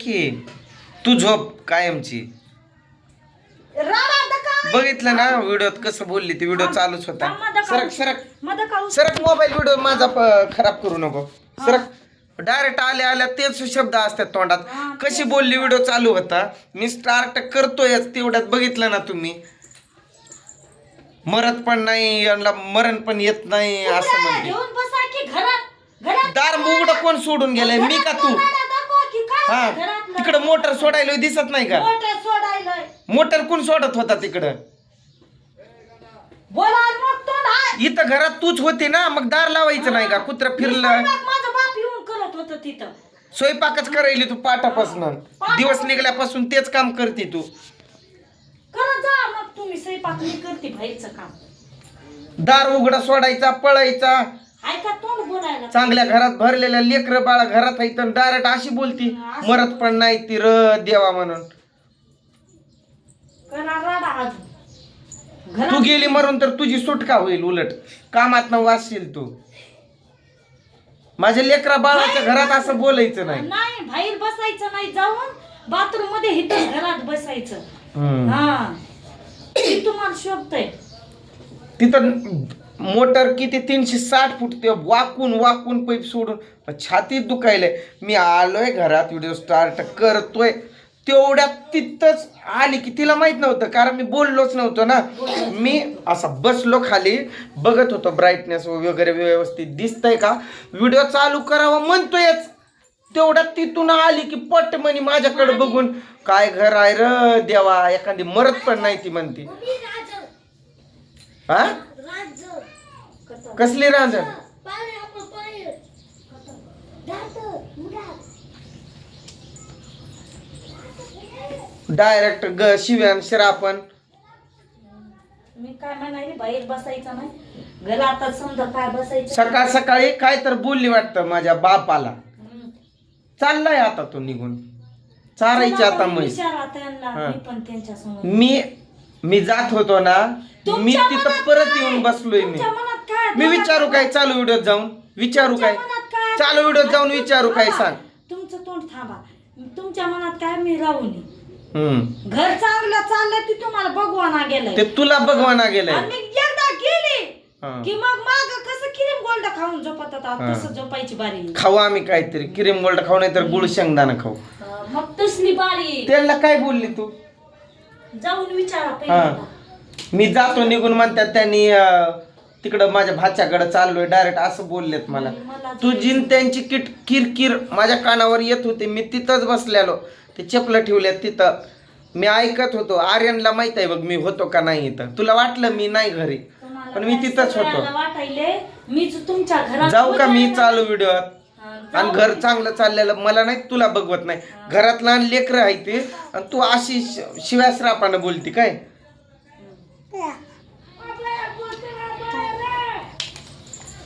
की तू झोप कायमची. बघितलं ना व्हिडिओत कसं बोलली ती व्हिडिओ चालूच होता. सरक. सरक. सरक मोबाईल व्हिडिओ माझा खराब करू नको. सरक डायरेक्ट आल्या आल्या तेच शब्द असतात तोंडात. कशी बोलली व्हिडिओ चालू होता? मी स्टार्ट करतोयच तेवढ्यात बघितलं ना तुम्ही. मरत पण नाही यांना मरण पण येत नाही असं घरात दार उघडं कोण सोडून गेलंय? मी का तू घरातलं राडा दाखवा की काय हा? तिकडं मोटर सोडायला दिसत नाही का? मोटर सोडायलंय. मोटर कोण सोडत होता तिकडं? बोला मग इथं घरात तूच होती ना मग दार लावायचं नाही का? कुत्र फिरलं. स्वयंपाक माझा बाप येऊन करत होत तिथं. स्वयंपाकच करायली तू पाठापासून दिवस निघल्यापासून तेच काम करते तू. करत जा मग तुम्ही स्वयंपाक मी करते काम. दार उघडा सोडायचा पळायचा. हाय का चांगल्या घरात भरलेल्या लेकर बाळा घरात आहेत डायरेक्ट अशी बोलती मरत पण नाही ती र देवा म्हणून. करा राडा अजून. तू घरात गेली मरून तर तुझी सुटका होईल उलट. कामात वाचशील तू. माझ्या लेकरा बाळाच्या घरात असं बोलायचं नाही. नाही बाहेर बसायचं नाही. जाऊन बाथरूममध्ये घरात बसायचं. हम्म. हा. ते तुम्हाला शोभतय. तिथं मोटर किती तीनशे साठ फूट ते वाकून वाकून पैप सोडून. छातीत दुखायलंय. मी आलोय घरात व्हिडिओ स्टार्ट करतोय. तेवढ्यात तिथंच आली की तिला माहीत नव्हतं कारण मी बोललोच नव्हतो ना. मी असा बसलो खाली बघत होतो ब्राईटनेस वगैरे व्यवस्थित दिसतंय का? व्हिडिओ चालू करावा म्हणतोयच. तेवढ्यात तिथून आली की पट म्हणे माझ्याकडे बघून काय घर आहे र देवा एखादी मरत पण नाही ती म्हणती. हा? कसली रांजण? डायरेक्ट ग शिव्यान शिरापण मी काय म्हणाले बाहेर बसायचं नाही. घरात समजा काय बसायचं सकाळ सकाळी काय तर बोलली वाटतं माझ्या बापाला. चाललाय आता तो निघून. चारायची आता म्हैस. विचारा त्यांना हा. मी पण त्यांच्यासमोर मी मी जात होतो ना मी तुमच्या तिथं मनात परत काय? येऊन बसलोय मी. तुमच्या मनात काय? मी विचारू काय? चालू व्हिडिओत जाऊन. विचारू तुमच्या काय? मनात काय? चालू व्हिडिओत जाऊन तुमचं विचारू काय थांबा. सांग? तुमचं तोंड थांबा. तुमच्या मनात काय? मी राहू नये हम्म. घर चांगलं चाललं ते तुम्हाला भगवाना गेलंय. ते तुला बघवाना गेलंय. आणि एकदा गेली हा. की मग माग कसं क्रीम गोल्ड खाऊन झोपत होता? हा. तसं झोपायची बारी. खाऊ आम्ही काहीतरी. क्रीम गोल्ड खाऊ नाही तर गुळ शेंगदाणा खाऊ. अं, मग तसली बारी. त्यांना काय बोलली तू? जाऊन विचारा हा. पहिल्यांदा. मी जातो निघून म्हणतात त्यांनी अं, तिकडं माझ्या भाच्याकडे चाललोय डायरेक्ट असं बोललेत मला. मला तुझी न त्यांची किट किरकिर माझ्या कानावर येत होती मी तिथंच बसलेलो. ते चपलं ठेवल्यात तिथं. मी ऐकत होतो आर्यनला माहीत आहे बघ मी होतो का नाही इथं. तुला वाटलं मी नाही घरी तुम्हाला पण मी काय तिथंच होतो. सगळ्यांना वाटायले मीच तुमच्या घरात जाऊ का मी चालू व्हिडिओत? हा, आणि. घर चांगलं चाललेलं मला नाही तुला बघवत नाही. घरात लहान लेकरं आहे ते आणि तू अशी श- शिव्यासरापानं बोलती काय?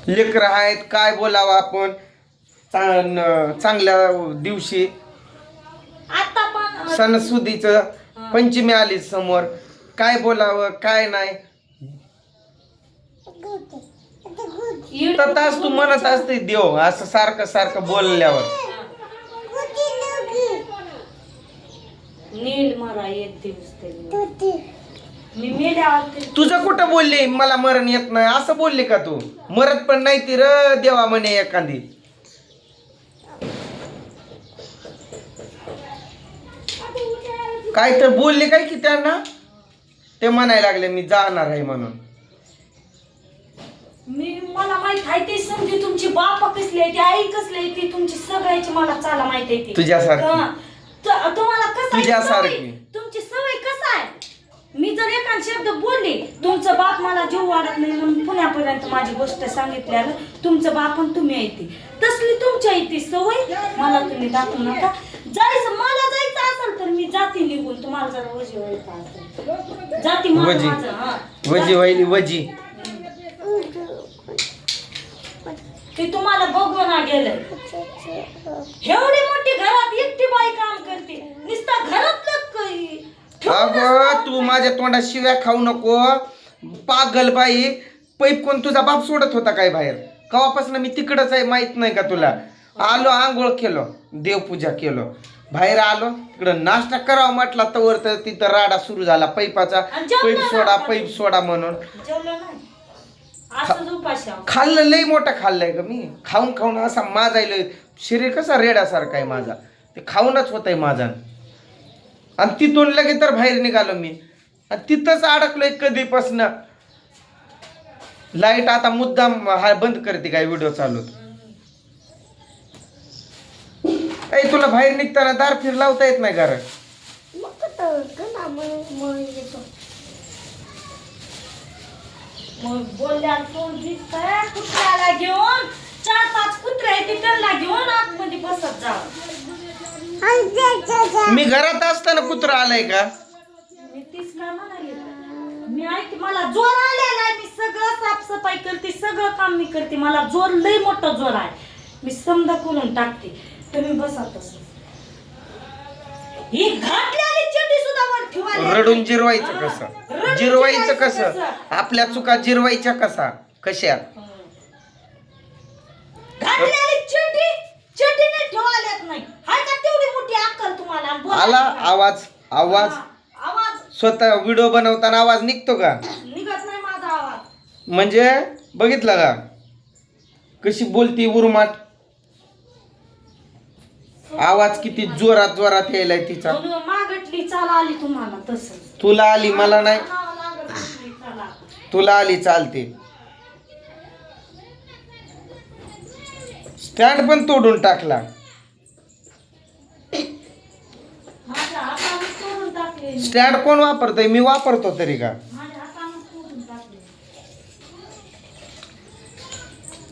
लेकरं आहेत काय बोलावं आपण? चांग- चांगल्या दिवशी. आता पण सणसुदीचं पंचमी आली समोर. काय बोलावं काय नाही? तर तास तू म्हणत असते देव असं सारखं सारखं बोलल्यावर. नील मारा एक दिवस तरी. मी मेल्यावर ते- तुझं कुठं बोलली? मला मरण येत नाही. असं बोलली का तू? मरत पण नाही ती र देवा म्हणे एखादी. काय तर बोलले काय की त्यांना? ते म्हणायला लागले मी जाणार आहे म्हणून. मी मला माहीत आहे ते समजी तुमची बाप कसली आहे ती आई कसली आहे ती तुमची सगळ्याची मला चाला माहीत आहे ती तुझ्यासारखी. हा. त- तुम्हाला कसं आहे तुझ्यासारखी. सवय? तुमची सवय कसं आहे मी जर एका शब्द बोलली तुमचं बाप मला जीव वाढत नाही म्हणून पुण्यापर्यंत माझी गोष्ट सांगितल्यानं तुमचं बाप आणि तुम्ही आहे ती तसली तुमची आहे ती सवय मला तुम्ही दाखवू नका जायचं मला जायचं असेल तर मी जाती निघून तुम्हाला जर वजी व्हायचं असेल जाती माझं वजी. माझं, हा. वजी व्हायली वजी ते तुम्हाला बघून गेलंय एवढी मोठी घरात एकटी बाई काम करते. नुसता ठेवूनच अगं तू माझ्या तोंडात शिव्या खाऊ नको. पागल बाई पैप कोण तुझा बाप सोडत होता काय बाहेर? कवापासून मी तिकडच आहे माहीत नाही का तुला? आलो आंघोळ केलो देवपूजा केलो. बाहेर आलो तिकडं नाश्ता करावा म्हटला तर तिथं राडा सुरू झाला पैपाचा. पैप सोडा. पैप सोडा म्हणून. खाल्लं लई मोठं खाल्लंय का मी. खाऊन खाऊन असा माझायला शरीर कसा रेड्यासारखा आहे माझा. ते खाऊनच होत आहे माझा. आणि तिथून लगेच तर बाहेर निघालो मी. आणि तिथंच अडकलोय कधीपासनं. लाइट आता मुद्दाम हा बंद करते काय व्हिडिओ चालू ऐ तुला बाहेर निघताना दार फिर लावता येत नाही घरात मग बोलल्यावर तोंड दिसतंय कुत्र्याला घेऊन चार पाच कुत्रे आहेत त्यांना घेऊन आतमध्ये बसत जा. मी घरात असताना कुत्रा आलाय का? मी तीच काय म्हणाले? मी ऐकते मला जोर आलेला आहे मी सगळं साफसफाई करते सगळं काम मी करते. मला जोर लई मोठा जोर आहे. मी समजा करून टाकते. तुम्ही बसा तसं. ही घातलेली रडून जिरवायचं. कसं? जिरवायचं कसं? आपल्या चुका जिरवायच्या कसा? कशा? आला. आवाज आवाज. आवाज. स्वतः व्हिडिओ बनवताना आवाज निघतो का? म्हणजे बघितलं का? कशी बोलती उरुमाट. आवाज किती जोरात जोरात यायलाय तिचा. म्हणून मागटली चाल आली तुम्हाला तसं. तुला आली मला नाही. तुला आली चालते. स्टँड पण तोडून टाकला. स्टँड कोण वापरतोय? मी वापरतो तरी का?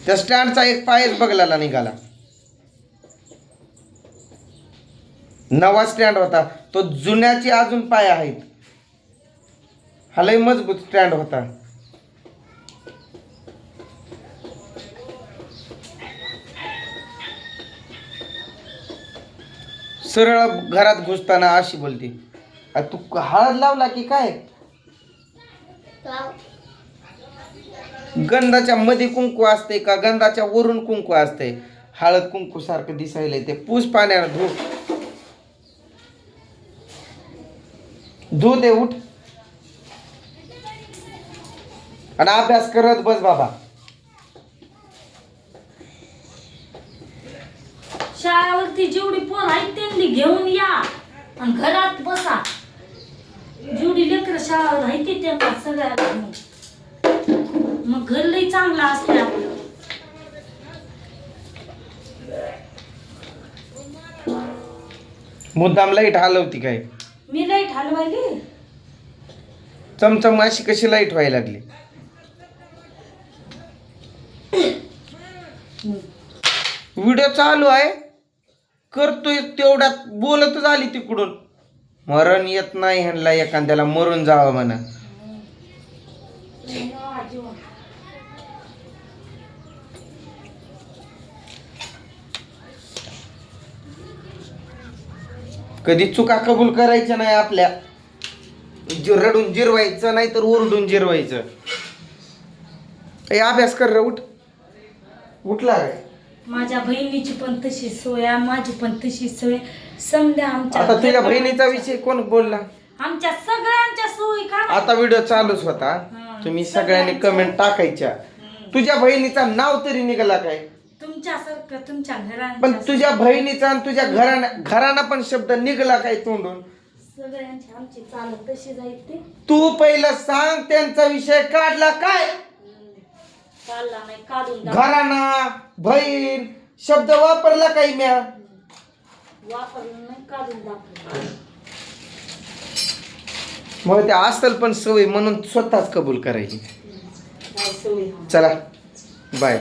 त्या स्टँडचा एक पायच बघलाला निघाला. नवा स्टँड होता. तो जुन्याची अजून पाय आहेत. हा लय मजबूत स्टँड होता. सरळ घरात घुसताना अशी बोलते तू हळद लावला की काय? गंधाच्या मध्ये कुंकू असते का? गंधाच्या वरून कुंकू असते. हळद कुंकू सारखं दिसायला ते. पूस पाण्यावर धू धू दे उठ. आणि अभ्यास करत बस बाबा. शाळेवरती जेवढी पोर आहेत त्यांनी घेऊन या आणि घरात बसा. जेवढी लेकर शाळेवर आहे ते त्यांना सगळ्या घेऊन मग घर लई चांगलं असते आपलं. मुद्दाम लाइट हलवती काय? लाइट हलवायली चमचम अशी कशी लाइट व्हायला लागली? व्हिडिओ चालू आहे. करतोय तेवढ्यात बोलतच आली तिकडून. मरण येत नाही ह्यांना एखाद्याला मरून जावं म्हणा. कधी चुका कबूल करायच्या नाही आपल्या. जि- रडून जिरवायचं नाही तर ओरडून जिरवायचं. ए अभ्यास कर रे उठ. उठला रे. माझ्या बहिणीची पण तशी सोय आहे, माझी पण तशी सोय. समजा आमच्या आता तुझ्या बहिणीचा विषय कोण बोलला? आमच्या सगळ्यांच्या सोयी का आता व्हिडिओ चालूच होता. तुम्ही सगळ्यांनी कमेंट टाकायच्या. तुझ्या बहिणीचा नाव तरी निघाला काय? तुमच्यासारखं तुमच्या पण तुझ्या बहिणीचा आणि तुझ्या घराना घराना पण शब्द निघाला काय तोंडून? सगळ्यांची आमची चालत तशी जायते तू पहिलं सांग त्यांचा विषय काढला काय? नाही काढून. घराना बहीण शब्द वापरला काही म्या? वापरलं नाही काढून दाखवलं मग ते असल पण सवय म्हणून स्वतःच कबूल करायची. काय हा. चला बाय.